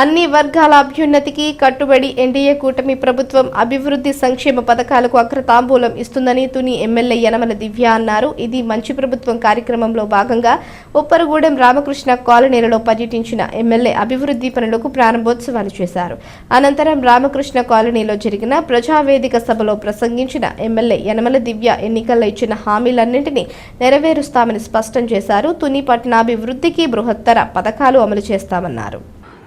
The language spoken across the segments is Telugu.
అన్ని వర్గాల అభ్యున్నతికి కట్టుబడి ఎన్డీఏ కూటమి ప్రభుత్వం అభివృద్ధి సంక్షేమ పథకాలకు అగ్రతాంబూలం ఇస్తుందని తుని ఎమ్మెల్యే యనమల దివ్య అన్నారు. ఇది మంచి ప్రభుత్వం కార్యక్రమంలో భాగంగా ఉప్పరగూడెం రామకృష్ణ కాలనీలలో పర్యటించిన ఎమ్మెల్యే అభివృద్ధి పనులకు ప్రారంభోత్సవాలు చేశారు. అనంతరం రామకృష్ణ కాలనీలో జరిగిన ప్రజావేదిక సభలో ప్రసంగించిన ఎమ్మెల్యే యనమల దివ్య ఎన్నికల్లో ఇచ్చిన హామీలన్నింటినీ నెరవేరుస్తామని స్పష్టం చేశారు. తుని పట్టణాభివృద్ధికి బృహత్తర పథకాలు అమలు చేస్తామన్నారు.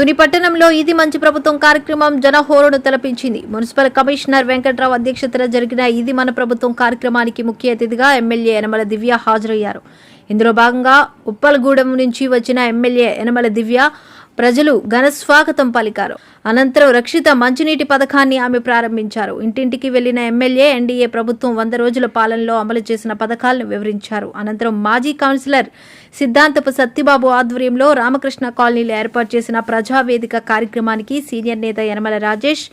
తుని పట్టణంలో ఇది మంచి ప్రభుత్వం కార్యక్రమం జనహోరును తలపించింది. మున్సిపల్ కమిషనర్ వెంకట్రావు అధ్యక్షతన జరిగిన ఇది మన ప్రభుత్వం కార్యక్రమానికి ముఖ్య అతిథిగా ఎమ్మెల్యే యనమల దివ్య హాజరయ్యారు. ఇందులో భాగంగా ఉప్పల్గూడెం నుంచి వచ్చిన ఎమ్మెల్యే యనమల దివ్య ప్రజలు ఘన స్వాగతం పలికారు. అనంతరం రక్షిత మంచినీటి పథకాన్ని ఆమె ప్రారంభించారు. ఇంటింటికి వెళ్ళిన ఎమ్మెల్యే ఎన్డీఏ ప్రభుత్వం వంద రోజుల పాలనలో అమలు చేసిన పథకాలను వివరించారు. అనంతరం మాజీ కౌన్సిలర్ సిద్ధాంతపు సత్యబాబు ఆధ్వర్యంలో రామకృష్ణ కాలనీలో ఏర్పాటు చేసిన ప్రజావేదిక కార్యక్రమానికి సీనియర్ నేత యనమల రాజేష్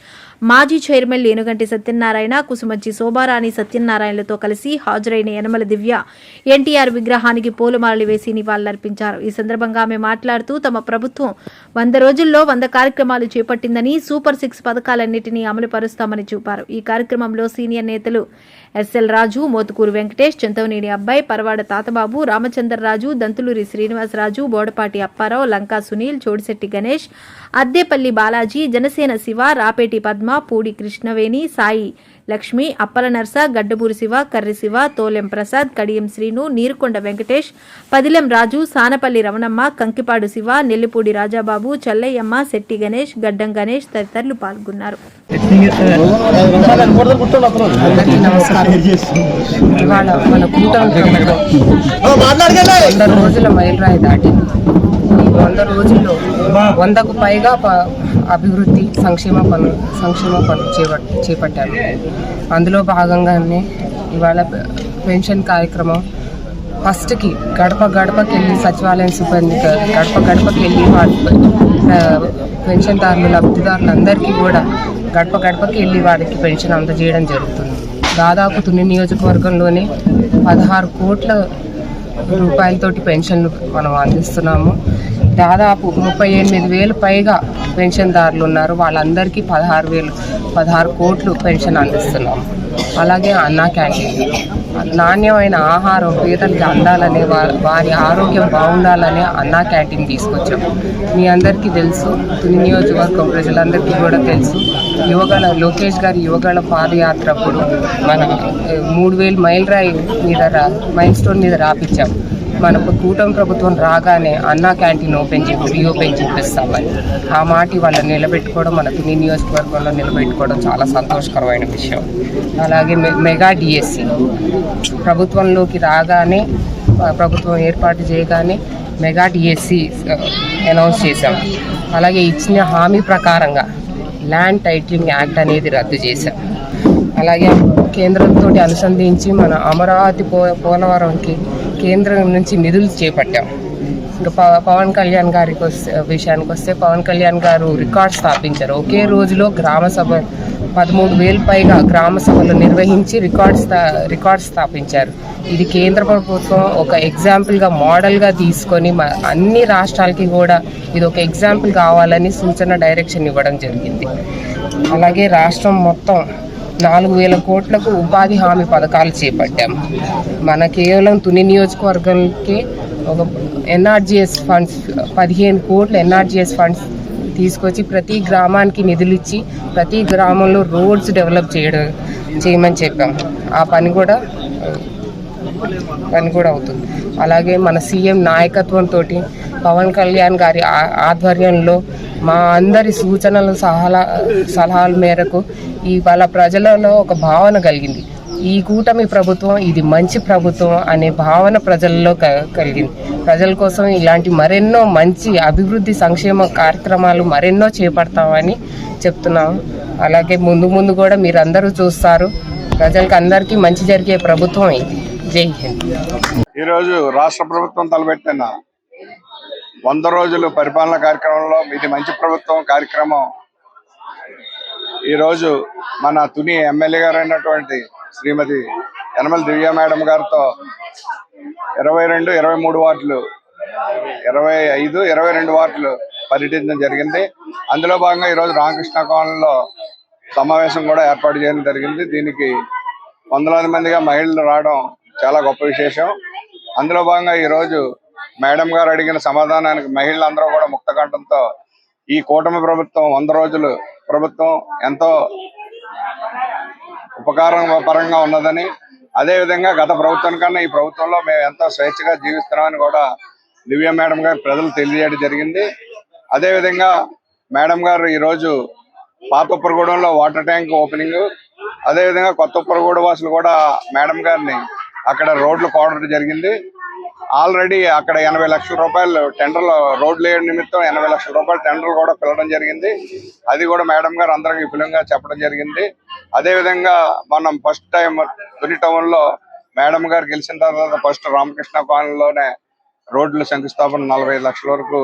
మాజీ చైర్మన్ లేనుగంటి సత్యనారాయణ కుసుమంచి శోభారాణి సత్యనారాయణలతో కలిసి హాజరైన యనమల దివ్య ఎన్టీఆర్ విగ్రహానికి పూలమాలలు వేసి నివాళులర్పించారు. ఈ సందర్భంగా ఆమె మాట్లాడుతూ తమ ప్రభుత్వం వంద రోజుల్లో వంద కార్యక్రమాలు చేపట్టిందని సూపర్ సిక్స్ పథకాలన్నింటినీ అమలు పరుస్తామని చూపారు. ఈ కార్యక్రమంలో సీనియర్ నేతలు ఎస్ఎల్ రాజు మోతుకూరు వెంకటేష్ చింతవనేని అబ్బాయి పరవాడ తాతబాబు రామచంద్రరాజు దంతులూరి శ్రీనివాసరాజు బోడపాటి అప్పారావు లంకా సునీల్ చోడిశెట్టి గణేష్ అద్దేపల్లి బాలాజీ జనసేన శివ రాపేటి పద్మ పూడి కృష్ణవేణి సాయి లక్ష్మి అప్పల నర్స గడ్డబూరి శివ కర్రి శివ తోలెం ప్రసాద్ కడియం శ్రీను నీరుకొండ వెంకటేష్ పదిలెం రాజు సానపల్లి రమణమ్మ కంకిపాడు శివ నెల్లిపూడి రాజాబాబు చల్లయ్యమ్మ శెట్టి గణేష్ గడ్డం గణేష్ తదితరులు పాల్గొన్నారు. వంద రోజుల మైలురాయి వంద రోజుల్లో వందకు పైగా అభివృద్ధి సంక్షేమ పనులు సంక్షేమ పనులు చేపట్టారు. అందులో భాగంగానే ఇవాళ పెన్షన్ కార్యక్రమం. ఫస్ట్కి గడప గడపకి వెళ్ళి సచివాలయం సిబ్బంది గడప గడపకి వెళ్ళి వాళ్ళ పెన్షన్దారులు లబ్ధిదారులందరికీ కూడా గడప గడపకి వెళ్ళి వారికి పెన్షన్ అందజేయడం జరుగుతుంది. దాదాపు తుని నియోజకవర్గంలోనే పదహారు కోట్ల రూపాయలతోటి పెన్షన్లు మనం అందిస్తున్నాము. దాదాపు ముప్పై ఎనిమిది వేలు పైగా పెన్షన్దారులు ఉన్నారు. వాళ్ళందరికీ పదహారు వేలు పదహారు కోట్లు పెన్షన్ అందిస్తున్నాం. అలాగే అన్నా క్యాంటీన్. నాణ్యమైన ఆహారం పేదలకు అందాలనే వారి ఆరోగ్యం బాగుండాలని అన్నా క్యాంటీన్ తీసుకొచ్చాం. మీ అందరికీ తెలుసు తుని నియోజకవర్గం ప్రజలందరికీ కూడా తెలుసు. యువగల లోకేష్ గారి యువగల పాదయాత్ర అప్పుడు మన మూడు వేలు మైల్ రాయి మీద రా మైల్ స్టోన్ మీద రాపించాం. మనకు కూటమి ప్రభుత్వం రాగానే అన్నా క్యాంటీన్ ఓపెన్ చేసి రీఓపెన్ చేపిస్తామని. ఆ మాట వాళ్ళని నిలబెట్టుకోవడం మన తుని నియోజకవర్గంలో నిలబెట్టుకోవడం చాలా సంతోషకరమైన విషయం. అలాగే మె- మెగా డిఎస్సి. ప్రభుత్వంలోకి రాగానే ప్రభుత్వం ఏర్పాటు చేయగానే మెగా డిఎస్సి అనౌన్స్ చేశాం. అలాగే ఇచ్చిన హామీ ప్రకారంగా ల్యాండ్ టైటిలింగ్ యాక్ట్ అనేది రద్దు చేశాం. అలాగే కేంద్రంతో అనుసంధించి మన అమరావతి పో పోలవరంకి కేంద్రం నుంచి నిధులు చేపట్టాం. ఇంకా పవన్ కళ్యాణ్ గారికి వస్తే విషయానికి వస్తే పవన్ కళ్యాణ్ గారు రికార్డ్ స్థాపించారు. ఒకే రోజులో గ్రామ సభ పదమూడు వేలు పైగా గ్రామ సభలు నిర్వహించి రికార్డ్ స్థా రికార్డ్ స్థాపించారు. ఇది కేంద్ర ప్రభుత్వం ఒక ఎగ్జాంపుల్గా మోడల్గా తీసుకొని మ- అన్ని రాష్ట్రాలకి కూడా ఇది ఒక ఎగ్జాంపుల్ కావాలని సూచన డైరెక్షన్ ఇవ్వడం జరిగింది. అలాగే రాష్ట్రం మొత్తం నాలుగు వేల కోట్లకు ఉపాధి హామీ పథకాలు చేపట్టాం. మన కేవలం తుని నియోజకవర్గానికి ఒక ఎన్ఆర్జిఎస్ ఫండ్స్ పదిహేను కోట్లు ఎన్ఆర్జిఎస్ ఫండ్స్ తీసుకొచ్చి ప్రతి గ్రామానికి నిధులు ఇచ్చి ప్రతి గ్రామంలో రోడ్స్ డెవలప్ చేయడం చేయమని చెప్పాం. ఆ పని కూడా పని కూడా అవుతుంది. అలాగే మన సీఎం నాయకత్వంతో పవన్ కళ్యాణ్ గారి ఆ- ఆధ్వర్యంలో మా అందరి సూచనలు సలహా సలహాల మేరకు ఇవాళ ప్రజలలో ఒక భావన కలిగింది. ఈ కూటమి ప్రభుత్వం ఇది మంచి ప్రభుత్వం అనే భావన ప్రజల్లో కలిగింది. ప్రజల కోసం ఇలాంటి మరెన్నో మంచి అభివృద్ధి సంక్షేమ కార్యక్రమాలు మరెన్నో చేపడతామని చెప్తున్నాం. అలాగే ముందు ముందు కూడా మీరందరూ చూస్తారు. ప్రజలకు అందరికీ మంచి జరిగే ప్రభుత్వం ఇది. జై హింద్. ఈరోజు రాష్ట్ర ప్రభుత్వం తలపెట్టిన వంద రోజులు పరిపాలన కార్యక్రమంలో ఇది మంచి ప్రభుత్వం కార్యక్రమం ఈరోజు మన తుని ఎమ్మెల్యే గారు అయినటువంటి శ్రీమతి యనమల దివ్య మేడం గారితో ఇరవై రెండు ఇరవై మూడు వార్డులు ఇరవై ఐదు ఇరవై రెండు వార్డులు పర్యటించడం జరిగింది. అందులో భాగంగా ఈరోజు రామకృష్ణ కోణంలో సమావేశం కూడా ఏర్పాటు చేయడం జరిగింది. దీనికి వందలాది మందిగా మహిళలు రావడం చాలా గొప్ప విశేషం. అందులో భాగంగా ఈరోజు మేడం గారు అడిగిన సమాధానానికి మహిళలందరూ కూడా ముక్తకంఠంతో ఈ కూటమి ప్రభుత్వం వంద రోజులు ప్రభుత్వం ఎంతో ఉపకారం పరంగా ఉన్నదని అదే విధంగా గత ప్రభుత్వం కన్నా ఈ ప్రభుత్వంలో మేము ఎంతో స్వేచ్ఛగా జీవిస్తున్నామని కూడా దివ్య మేడం గారు ప్రజలు తెలియజేయడం జరిగింది. అదే విధంగా మేడం గారు ఈ రోజు పాత ఉప్పరగూడెంలో వాటర్ ట్యాంక్ ఓపెనింగ్ అదే విధంగా కొత్త ఉప్పరగూడ వాసులు కూడా మేడం గారిని అక్కడ రోడ్లు కోడటం జరిగింది. ఆల్రెడీ అక్కడ ఎనభై లక్షల రూపాయలు టెండర్లు రోడ్లు వేయడం నిమిత్తం ఎనభై లక్షల రూపాయలు టెండర్లు కూడా పిలవడం జరిగింది. అది కూడా మేడం గారు అందరికి విపులంగా చెప్పడం జరిగింది. అదే విధంగా మనం ఫస్ట్ టైం తొలి టౌన్లో మేడం గారు గెలిచిన తర్వాత ఫస్ట్ రామకృష్ణ కాలనీలోనే రోడ్లు శంకుస్థాపన నలభై లక్షల వరకు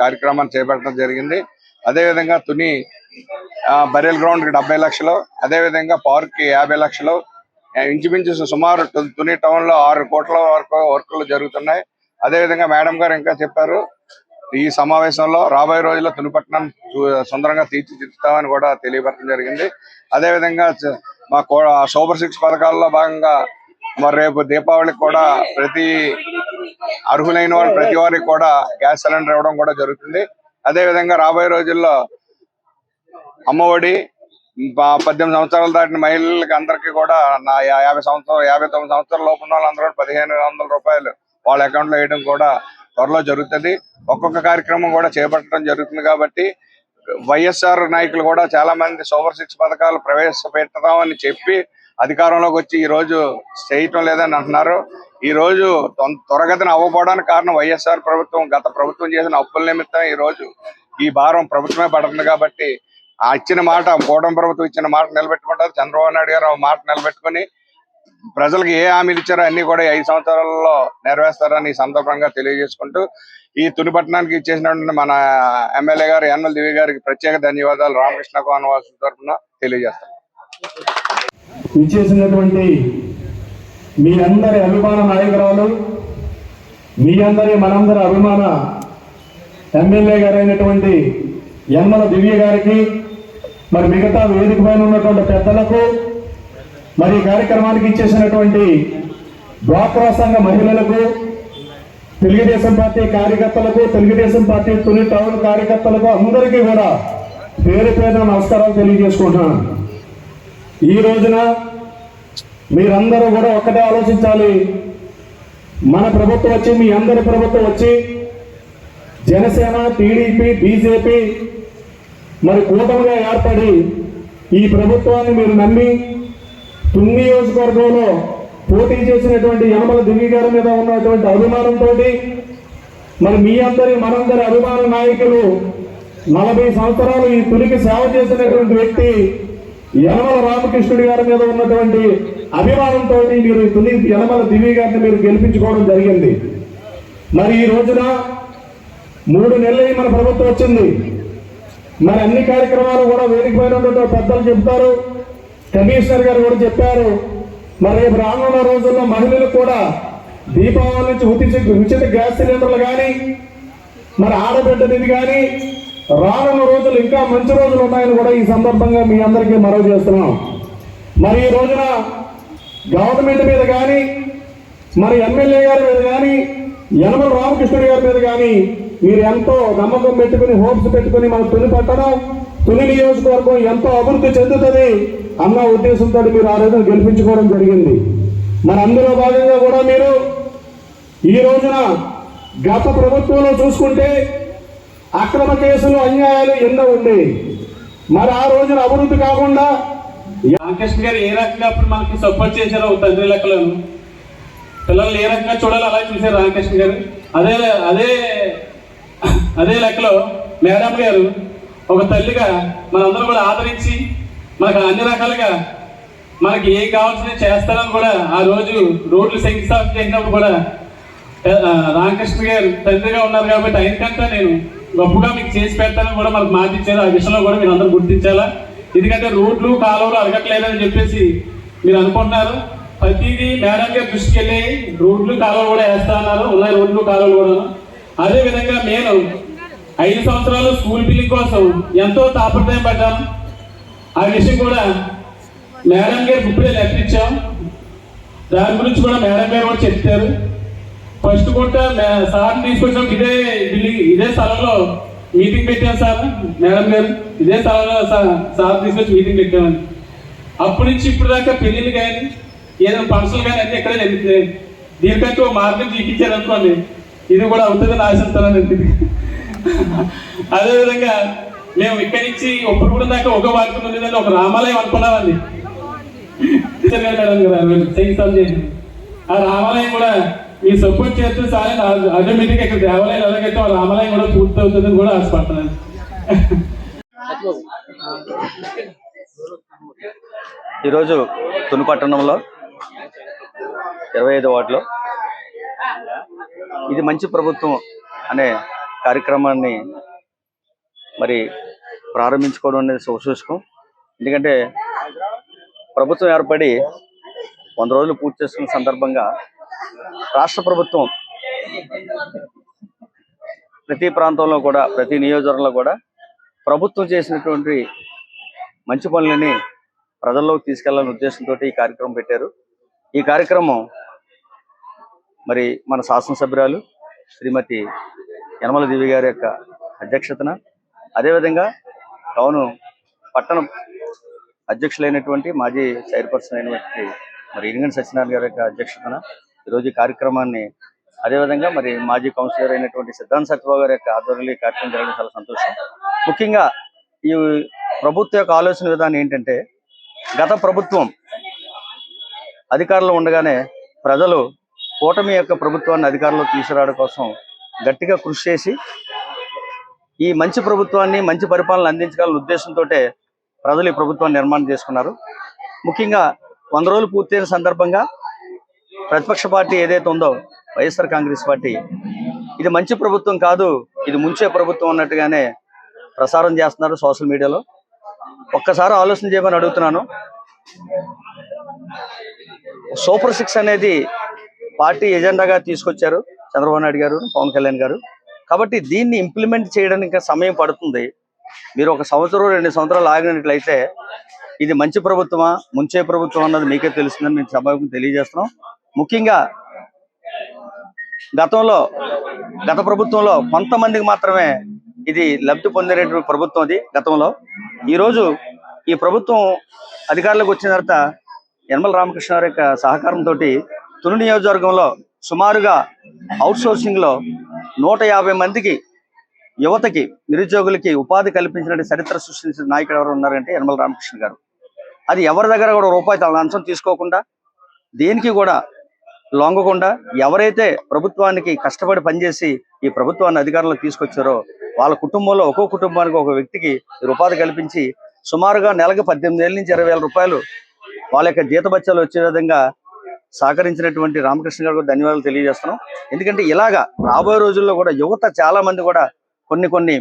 కార్యక్రమాన్ని చేపట్టడం జరిగింది. అదే విధంగా తుని బరేల్ బరియల్ గ్రౌండ్కి డెబ్బై లక్షలు అదే విధంగా పార్క్కి యాభై లక్షలు ఇంచుమించు సుమారు తుని టౌన్లో ఆరు కోట్ల వరకు వర్కులు జరుగుతున్నాయి. అదే విధంగా మేడం గారు ఇంకా చెప్పారు ఈ సమావేశంలో రాబోయే రోజుల్లో తునిపట్నం సుందరంగా తీర్చిదిద్దుతామని కూడా తెలియపరచడం జరిగింది. అదే విధంగా మా సూపర్ సిక్స్ పథకాల్లో భాగంగా మరి రేపు దీపావళికి కూడా ప్రతి అర్హులైన వాళ్ళు ప్రతి వారికి కూడా గ్యాస్ సిలిండర్ ఇవ్వడం కూడా జరుగుతుంది. అదే విధంగా రాబోయే రోజుల్లో అమ్మఒడి పద్దెనిమిది సంవత్సరాలు దాటిన మహిళలకి అందరికీ కూడా నా యాభై సంవత్సరాలు యాభై తొమ్మిది సంవత్సరాల లోపు ఉన్న వాళ్ళందరూ పదిహేను వందల రూపాయలు వాళ్ళ అకౌంట్లో వేయడం కూడా త్వరలో జరుగుతుంది. ఒక్కొక్క కార్యక్రమం కూడా చేపట్టడం జరుగుతుంది కాబట్టి వైఎస్ఆర్ నాయకులు కూడా చాలా మంది సూపర్ సిక్స్ పథకాలు ప్రవేశపెడతామని చెప్పి అధికారంలోకి వచ్చి ఈ రోజు చేయటం లేదని అంటున్నారు. ఈ రోజు తొం- త్వరగతిన అవ్వకపోవడానికి కారణం వైఎస్ఆర్ ప్రభుత్వం. గత ప్రభుత్వం చేసిన అప్పుల నిమిత్తం ఈ రోజు ఈ భారం ప్రభుత్వమే పడుతుంది కాబట్టి ఆ ఇచ్చిన మాట కూటమి ప్రభుత్వం ఇచ్చిన మాట నిలబెట్టుకుంటారు. చంద్రబాబు నాయుడు గారు ఆ మాట నిలబెట్టుకుని ప్రజలకు ఏ హామీలు ఇచ్చారో అన్ని కూడా ఐదు సంవత్సరాలలో నెరవేరుస్తారని సందర్భంగా తెలియజేసుకుంటూ ఈ తునిపట్నానికి ఇచ్చేసినటువంటి మన ఎమ్మెల్యే గారు ఎన్ఎల్ దివి గారికి ప్రత్యేక ధన్యవాదాలు. రామకృష్ణ కోనవాసు తరఫున తెలియజేస్తాను. ఇచ్చేసినటువంటి మీ అందరి అభిమాన నాయకురాలు మీ అందరి మనందరి అభిమాన ఎమ్మెల్యే గారైనటువంటి యమ్మల దివ్య గారికి మరి మిగతా వేదిక పైన ఉన్నటువంటి పెద్దలకు మరి ఈ కార్యక్రమానికి ఇచ్చేసినటువంటి డ్వాక్రా సంఘ మహిళలకు తెలుగుదేశం పార్టీ కార్యకర్తలకు తెలుగుదేశం పార్టీ తొలి టౌన్ కార్యకర్తలకు అందరికీ కూడా పేరు పేరు నమస్కారాలు తెలియజేసుకుంటున్నాను. ఈ రోజున మీరందరూ కూడా ఒక్కటే ఆలోచించాలి. మన ప్రభుత్వం వచ్చి మీ అందరి ప్రభుత్వం వచ్చి జనసేన టీడీపీ బీజేపీ మరి కూటమిగా ఏర్పడి ఈ ప్రభుత్వాన్ని మీరు నమ్మి తుని నియోజకవర్గంలో పోటీ చేసినటువంటి యనమల దివ్య గారి మీద ఉన్నటువంటి అభిమానంతో మరి మీ అందరి మనందరి అభిమాన నాయకులు నలభై సంవత్సరాలు ఈ తులికి సేవ చేసినటువంటి వ్యక్తి యనమల రామకృష్ణుడి గారి మీద ఉన్నటువంటి అభిమానంతో మీరు ఈ తుని యనమల దివ్య గారిని మీరు గెలిపించుకోవడం జరిగింది. మరి ఈ రోజున మూడు నెలలు మన ప్రభుత్వం వచ్చింది. మరి అన్ని కార్యక్రమాలు కూడా వేదిక పైన పెద్దలు చెప్తారు. కమిషనర్ గారు కూడా చెప్పారు. మరి రేపు రానున్న రోజుల్లో మహిళలు కూడా దీపావళి నుంచి ఉచిత ఉచిత గ్యాస్ సిలిండర్లు కానీ మరి ఆడబిడ్డ కానీ రానున్న రోజులు ఇంకా మంచి రోజులు ఉన్నాయని కూడా ఈ సందర్భంగా మీ అందరికీ మనవి చేస్తున్నాం. మరి ఈ రోజున గవర్నమెంట్ మీద కానీ మరి ఎమ్మెల్యే గారి మీద కానీ యనమల రామకృష్ణుడి గారి మీద కానీ మీరు ఎంతో నమ్మకం పెట్టుకుని హోప్స్ పెట్టుకుని మన తొలి పట్టణం తొలి నియోజకవర్గం ఎంతో అభివృద్ధి చెందుతుంది అన్న ఉద్దేశంతో మీరు ఆ రోజున గెలిపించుకోవడం జరిగింది. మరి అందులో భాగంగా కూడా మీరు ఈ రోజున గత ప్రభుత్వంలో చూసుకుంటే అక్రమ కేసులు అన్యాయాలు ఎన్నో ఉండేవి మరి ఆ రోజున అభివృద్ధి కాకుండా రామకృష్ణ గారు ఏ రకంగా అప్పుడు మనకి సపోర్ట్ చేశారో తండ్రి లెక్కలను? పిల్లల్ని ఏ రకంగా చూడాలి అలా చూశారు రామకృష్ణ గారు. అదే అదే అదే లెక్కలో మేడం గారు ఒక తల్లిగా మనందరం కూడా ఆదరించి మనకు అన్ని రకాలుగా మనకి ఏం కావాల్సిన చేస్తారని కూడా ఆ రోజు రోడ్లు శంకుస్థాపన చేసినప్పుడు కూడా రామకృష్ణ గారు తండ్రిగా ఉన్నారు కాబట్టి ఆయనకంటే నేను గొప్పగా మీకు చేసి పెడతానని కూడా మనకు మాటిచ్చారు ఆ విషయంలో కూడా మీరు అందరూ గుర్తించాలా? ఎందుకంటే రోడ్లు కాలువలు అడగట్లేదని చెప్పేసి మీరు అనుకుంటున్నారు. ప్రతిదీ మేడం గారి దృష్టికి వెళ్ళి రోడ్లు కాలువలు కూడా వేస్తా అన్నారు ఉన్నాయి రోడ్లు కాలువలు కూడా అదే విధంగా నేను ఐదు సంవత్సరాలు స్కూల్ బిల్లింగ్ కోసం ఎంతో తాపత్రయం పడ్డాం. ఆ విషయం కూడా మేడం గారికి ఇప్పుడే లెటర్ ఇచ్చాం. దాని గురించి కూడా మేడం గారు కూడా చెప్తారు ఫస్ట్ కూడా సార్ తీసుకొచ్చాం ఇదే బిల్డింగ్ ఇదే స్థలంలో మీటింగ్ పెట్టాం సార్ మేడం గారు. ఇదే స్థలంలో సార్ సార్ తీసుకొచ్చి మీటింగ్ పెట్టామని. అప్పటి నుంచి ఇప్పుడు దాకా పెళ్ళిళ్ళు కానీ ఏదైనా ఫంక్షన్లు కానీ అన్ని ఎక్కడ జరుగుతాయి దీనికంటే ఓ మార్గం చూపించారు అనుకోండి ఇది కూడా అవుతుందని ఆశిస్తున్నానండి అదేవిధంగా మేము ఇక్కడి నుంచి ఒప్పుడు దాకా ఒక వాక్యం ఉండేదండి ఒక రామాలయం అనుకున్నామండి. ఆ రామాలయం కూడా మీ సపోర్ట్ చేస్తే సార్ ఆటోమేటిక్ ఇక్కడ దేవాలయం ఎలాగైతే ఆ రామాలయం కూడా పూర్తి అవుతుందని కూడా ఆశపడుతున్నాను ఈరోజు తుని పట్టణంలో ఇరవై ఐదు వార్డులో ఇది మంచి ప్రభుత్వం అనే కార్యక్రమాన్ని మరి ప్రారంభించుకోవడం అనేది శుభశూషకం ఎందుకంటే ప్రభుత్వం ఏర్పడి వంద రోజులు పూర్తి చేసుకున్న సందర్భంగా రాష్ట్ర ప్రభుత్వం ప్రతి ప్రాంతంలో కూడా ప్రతి నియోజకవర్గంలో కూడా ప్రభుత్వం చేసినటువంటి మంచి పనులని ప్రజల్లోకి తీసుకెళ్ళాలనే ఉద్దేశంతో ఈ కార్యక్రమం పెట్టారు. ఈ కార్యక్రమం మరి మన శాసనసభ్యురాలు శ్రీమతి యనమల దేవి గారి యొక్క అధ్యక్షతన. అదేవిధంగా టౌన్ పట్టణ అధ్యక్షులైనటువంటి మాజీ చైర్పర్సన్ అయినటువంటి మరి ఇరింగన్ సత్యనారాయణ గారి యొక్క అధ్యక్షతన ఈరోజు కార్యక్రమాన్ని అదేవిధంగా మరి మాజీ కౌన్సిలర్ అయినటువంటి సిద్ధాంత్ సత్యబాబు గారి యొక్క ఆధ్వర్యంలో ఈ కార్యక్రమం జరగడం చాలా సంతోషం. ముఖ్యంగా ఈ ప్రభుత్వ యొక్క ఆలోచన విధానం ఏంటంటే గత ప్రభుత్వం అధికారంలో ఉండగానే ప్రజలు కూటమి యొక్క ప్రభుత్వాన్ని అధికారంలో తీసుకురావడం కోసం గట్టిగా కృషి చేసి ఈ మంచి ప్రభుత్వాన్ని మంచి పరిపాలన అందించగల ఉద్దేశంతో ప్రజలు ఈ ప్రభుత్వాన్ని నిర్మాణం చేసుకున్నారు. ముఖ్యంగా వంద రోజులు పూర్తయిన సందర్భంగా ప్రతిపక్ష పార్టీ ఏదైతే ఉందో వైఎస్ఆర్ కాంగ్రెస్ పార్టీ ఇది మంచి ప్రభుత్వం కాదు ఇది ముంచే ప్రభుత్వం అన్నట్టుగానే ప్రసారం చేస్తున్నారు సోషల్ మీడియాలో. ఒక్కసారి ఆలోచన చేయమని అడుగుతున్నాను. సూపర్ సిక్స్ అనేది పార్టీ ఎజెండాగా తీసుకొచ్చారు. చంద్రబాబు నాయుడు గారు పవన్ కళ్యాణ్ గారు. కాబట్టి దీన్ని ఇంప్లిమెంట్ చేయడానికి ఇంకా సమయం పడుతుంది. మీరు ఒక సంవత్సరం రెండు సంవత్సరాలు ఆగినట్లయితే ఇది మంచి ప్రభుత్వమా ముంచే ప్రభుత్వం అన్నది మీకే తెలుస్తుందని మేము సభకు తెలియజేస్తున్నాం. ముఖ్యంగా గతంలో గత ప్రభుత్వంలో కొంతమందికి మాత్రమే ఇది లబ్ధి పొందినటువంటి ప్రభుత్వం అది గతంలో. ఈరోజు ఈ ప్రభుత్వం అధికారంలోకి వచ్చిన తర్వాత యనమల రామకృష్ణ గారి యొక్క సహకారంతో తుని నియోజకవర్గంలో సుమారుగా అవుట్ సోర్సింగ్లో నూట యాభై మందికి యువతకి నిరుద్యోగులకి ఉపాధి కల్పించిన చరిత్ర సృష్టించిన నాయకుడు ఎవరు ఉన్నారంటే యనమల రామకృష్ణ గారు. అది ఎవరి దగ్గర కూడా రూపాయి తన లంచం తీసుకోకుండా దేనికి కూడా లొంగకుండా ఎవరైతే ప్రభుత్వానికి కష్టపడి పనిచేసి ఈ ప్రభుత్వాన్ని అధికారంలోకి తీసుకొచ్చారో వాళ్ళ కుటుంబంలో ఒక్కో కుటుంబానికి ఒక వ్యక్తికి ఈ ఉపాధి కల్పించి సుమారుగా నెలకు పద్దెనిమిది ఏళ్ళ నుంచి ఇరవై వేల రూపాయలు వాళ్ళ యొక్క జీతబత్యాలు వచ్చే విధంగా సహకరించినటువంటి రామకృష్ణ గారు కూడా ధన్యవాదాలు తెలియజేస్తున్నాం. ఎందుకంటే ఇలాగా రాబోయే రోజుల్లో కూడా యువత చాలా మంది కూడా కొన్ని కొన్ని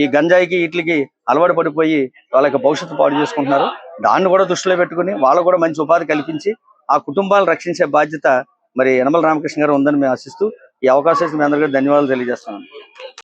ఈ గంజాయికి వీటికి అలవాటు పడిపోయి వాళ్ళ యొక్క భవిష్యత్తు పాడు చేసుకుంటున్నారు. దాన్ని కూడా దృష్టిలో పెట్టుకుని వాళ్ళకు కూడా మంచి ఉపాధి కల్పించి ఆ కుటుంబాలను రక్షించే బాధ్యత మరి యనమల రామకృష్ణ గారు ఉందని మేము ఆశిస్తూ ఈ అవకాశం మీ అందరికీ ధన్యవాదాలు తెలియజేస్తున్నాను